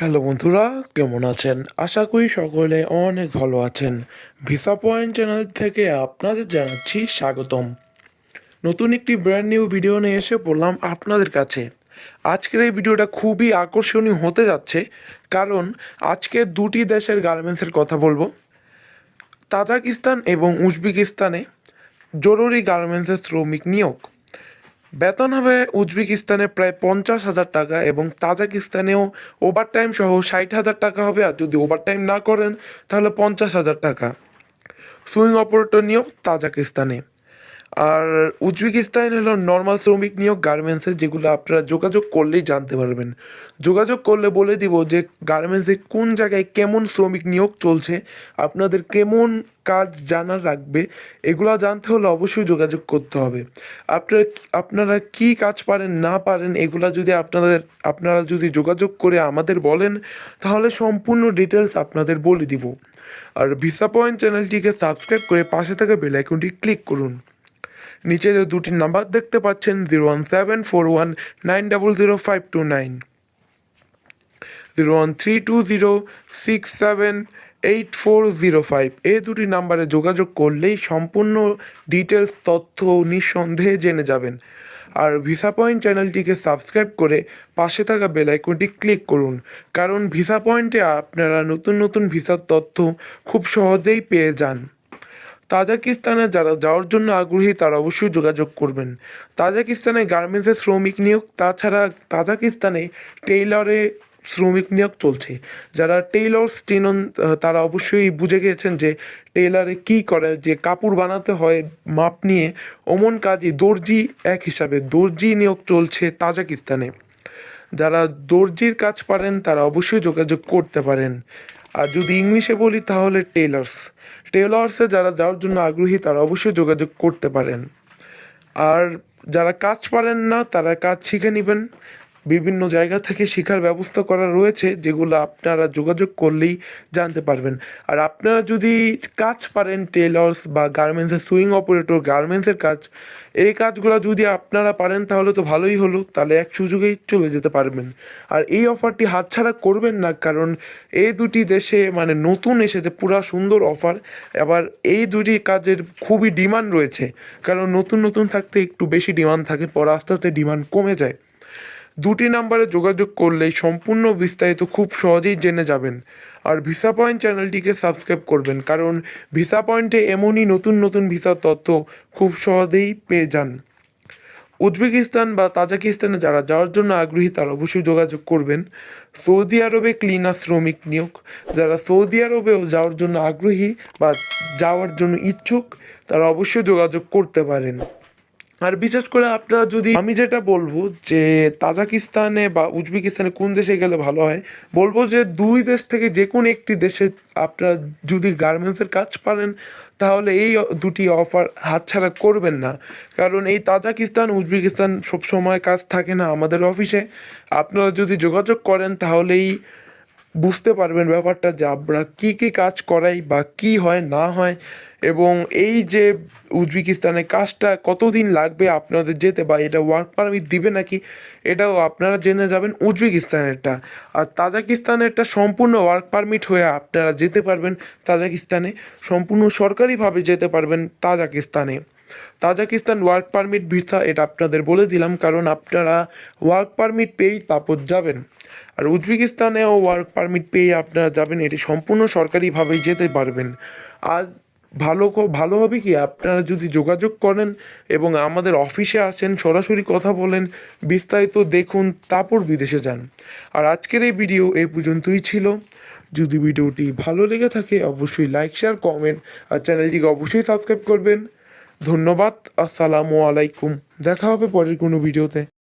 Hello বন্ধুরা, কেমন আছেন? আশা করি সকলে অনেক ভালো আছেন। ভিসা পয়েন্ট চ্যানেল থেকে আপনাদের জানাচ্ছি স্বাগতম। নতুন একটি ব্র্যান্ড নিউ ভিডিও নিয়ে এসে পড়লাম আপনাদের কাছে। আজকের এই ভিডিওটা খুবই আকর্ষণীয় হতে যাচ্ছে, কারণ আজকে দুটি দেশের গার্মেন্টসের কথা বলব। তাজাকিস্তান এবং উজবেকিস্তানে জরুরি গার্মেন্টসের শ্রমিক নিয়োগ। বেতন হবে উজবেকিস্তানে প্রায় পঞ্চাশ হাজার টাকা এবং তাজাকিস্তানেও ওভারটাইম সহ ষাট হাজার টাকা হবে। আর যদি ওভারটাইম না করেন, তাহলে পঞ্চাশ হাজার টাকা। সুইং অপারেটর নিয়োগ তাজাকিস্তানে। আর উজবেকিস্তান হলো নর্মাল শ্রমিক নিয়োগ গার্মেন্টসে যেগুলো আপনারা যোগাযোগ করলেই জানতে পারবেন। যোগাযোগ করলে বলে দিব যে গার্মেন্টসে কোন জায়গায় কেমন শ্রমিক নিয়োগ চলছে, আপনাদের কেমন কাজ জানার রাখবে এগুলো জানতে হলে অবশ্যই যোগাযোগ করতে হবে। আপনারা আপনারা কি কাজ পারেন, না পারেন, এগুলা যদি আপনাদের, আপনারা যদি যোগাযোগ করে আমাদের বলেন, তাহলে সম্পূর্ণ ডিটেলস আপনাদের বলে দিব। আর ভিসা পয়েন্ট চ্যানেলটিকে সাবস্ক্রাইব করে পাশে থাকা বেল আইকনটি ক্লিক করুন। নিচে যে দুটি নাম্বার দেখতে পাচ্ছেন, zero one seven, four one nine double zero five two nine. Zero one three two zero six seven eight four zero five. এই দুটি নাম্বারে যোগাযোগ করলেই সম্পূর্ণ ডিটেলস, তথ্য নিঃসন্দেহে জেনে যাবেন। আর ভিসা পয়েন্ট চ্যানেলটিকে সাবস্ক্রাইব করে পাশে থাকা বেল আইকনটি ক্লিক করুন। কারণ ভিসা পয়েন্টে আপনারা নতুন নতুন ভিসার তথ্য খুব সহজেই পেয়ে যান। তাজাকিস্তানে যারা যাওয়ার জন্য আগ্রহী, তারা অবশ্যই যোগাযোগ করবেন। তাজাকিস্তানে গার্মেন্টসের শ্রমিক নিয়োগ, তাছাড়া তাজাকিস্তানে টেইলরে শ্রমিক নিয়োগ চলছে। যারা টেইলর স্টেনন তারা অবশ্যই বুঝে গিয়েছেন যে টেইলারে কী করে, যে কাপড় বানাতে হয়, মাপ নিয়ে অমন কাজই দর্জি এক হিসাবে দর্জি নিয়োগ চলছে তাজাকিস্তানে। যারা দর্জির কাজ পারেন, তারা অবশ্যই যোগাযোগ করতে পারেন। আর যদি ইংলিশে বলি তাহলে টেলার্স। টেলার্সে যারা যাওয়ার জন্য আগ্রহী, তারা অবশ্যই যোগাযোগ করতে পারেন। আর যারা কাজ পারেন না, তারা কাজ শিখে নেবেন। বিভিন্ন জায়গা থেকে শেখার ব্যবস্থা করা রয়েছে, যেগুলো আপনারা যোগাযোগ করলেই জানতে পারবেন। আর আপনারা যদি কাজ পারেন টেলার্স বা গার্মেন্টসের সুইং অপারেটর গার্মেন্টসের কাজ, এই কাজগুলো যদি আপনারা পারেন তাহলে তো ভালোই হলো, তাহলে এক সুযোগেই চলে যেতে পারবেন। আর এই অফারটি হাতছাড়া করবেন না, কারণ এই দুটি দেশে মানে নতুন এসেছে, পুরা সুন্দর অফার আবার এই দুটি কাজের খুবই ডিমান্ড রয়েছে, কারণ নতুন নতুন থাকতে একটু বেশি ডিমান্ড থাকে, পর আস্তে আস্তে ডিমান্ড কমে যায়। দুটি নাম্বারে যোগাযোগ করলেই সম্পূর্ণ বিস্তারিত খুব সহজেই জেনে যাবেন। আর ভিসা পয়েন্ট চ্যানেলটিকে সাবস্ক্রাইব করবেন, কারণ ভিসা পয়েন্টে এমনই নতুন নতুন ভিসার তথ্য খুব সহজেই পেয়ে যান। উজবেকিস্তান বা তাজাকিস্তানে যারা যাওয়ার জন্য আগ্রহী, তারা অবশ্যই যোগাযোগ করবেন। সৌদি আরবে ক্লিনার শ্রমিক নিয়োগ। যারা সৌদি আরবেও যাওয়ার জন্য আগ্রহী বা যাওয়ার জন্য ইচ্ছুক, তারা অবশ্যই যোগাযোগ করতে পারেন। আর বিশেষ করে আপনারা যদি আমি যেটা বলব যে তাজাকিস্তানে বা উজবেকিস্তানে কোন দেশে গেলে ভালো হয়, বলব যে দুই দেশ থেকে যে কোনো একটি দেশে আপনারা যদি গার্মেন্টসের কাজ পারেন, তাহলে এই দুটি অফার হাতছাড়া করবেন না। কারণ এই তাজাকিস্তান, উজবেকিস্তান সবসময় কাজ থাকে না আমাদের অফিসে আপনারা যদি যোগাযোগ করেন, তাহলেই বুঝতে পারবেন ব্যাপারটা যে আমরা কী কী কাজ করাই বা কী হয়, না হয়। এবং এই যে উজবেকিস্তানের কাজটা কতদিন লাগবে আপনাদের যেতে বা এটা ওয়ার্ক পারমিট দিবে নাকি, এটাও আপনারা জেনে যাবেন উজবেকিস্তানেরটা। আর তাজাকিস্তানেরটা সম্পূর্ণ ওয়ার্ক পারমিট হয়ে আপনারা যেতে পারবেন তাজাকিস্তানে, সম্পূর্ণ সরকারিভাবে যেতে পারবেন তাজাকিস্তানে। তাজাকিস্তান ওয়ার্ক পারমিট ভিসা এটা আপনাদের বলে দিলাম, কারণ আপনারা ওয়ার্ক পারমিট পেয়েই তারপর যাবেন। আর উজবেকিস্তানেও ওয়ার্ক পারমিট পেয়ে আপনারা যাবেন, এটি সম্পূর্ণ সরকারিভাবেই যেতে পারবেন। আর ভালো ভালো হবে কি? আপনারা যদি যোগাযোগ করেন এবং আমাদের অফিসে আসেন, সরাসরি কথা বলেন, বিস্তারিত দেখুন, তারপর বিদেশে যান। আর আজকের এই ভিডিও এই পর্যন্তই ছিল। যদি ভিডিওটি ভালো লেগে থাকে, অবশ্যই লাইক শেয়ার কমেন্ট আর চ্যানেলটিকে অবশ্যই সাবস্ক্রাইব করবেন। ধন্যবাদ, আসসালামু আলাইকুম। দেখা হবে পরের কোনো ভিডিওতে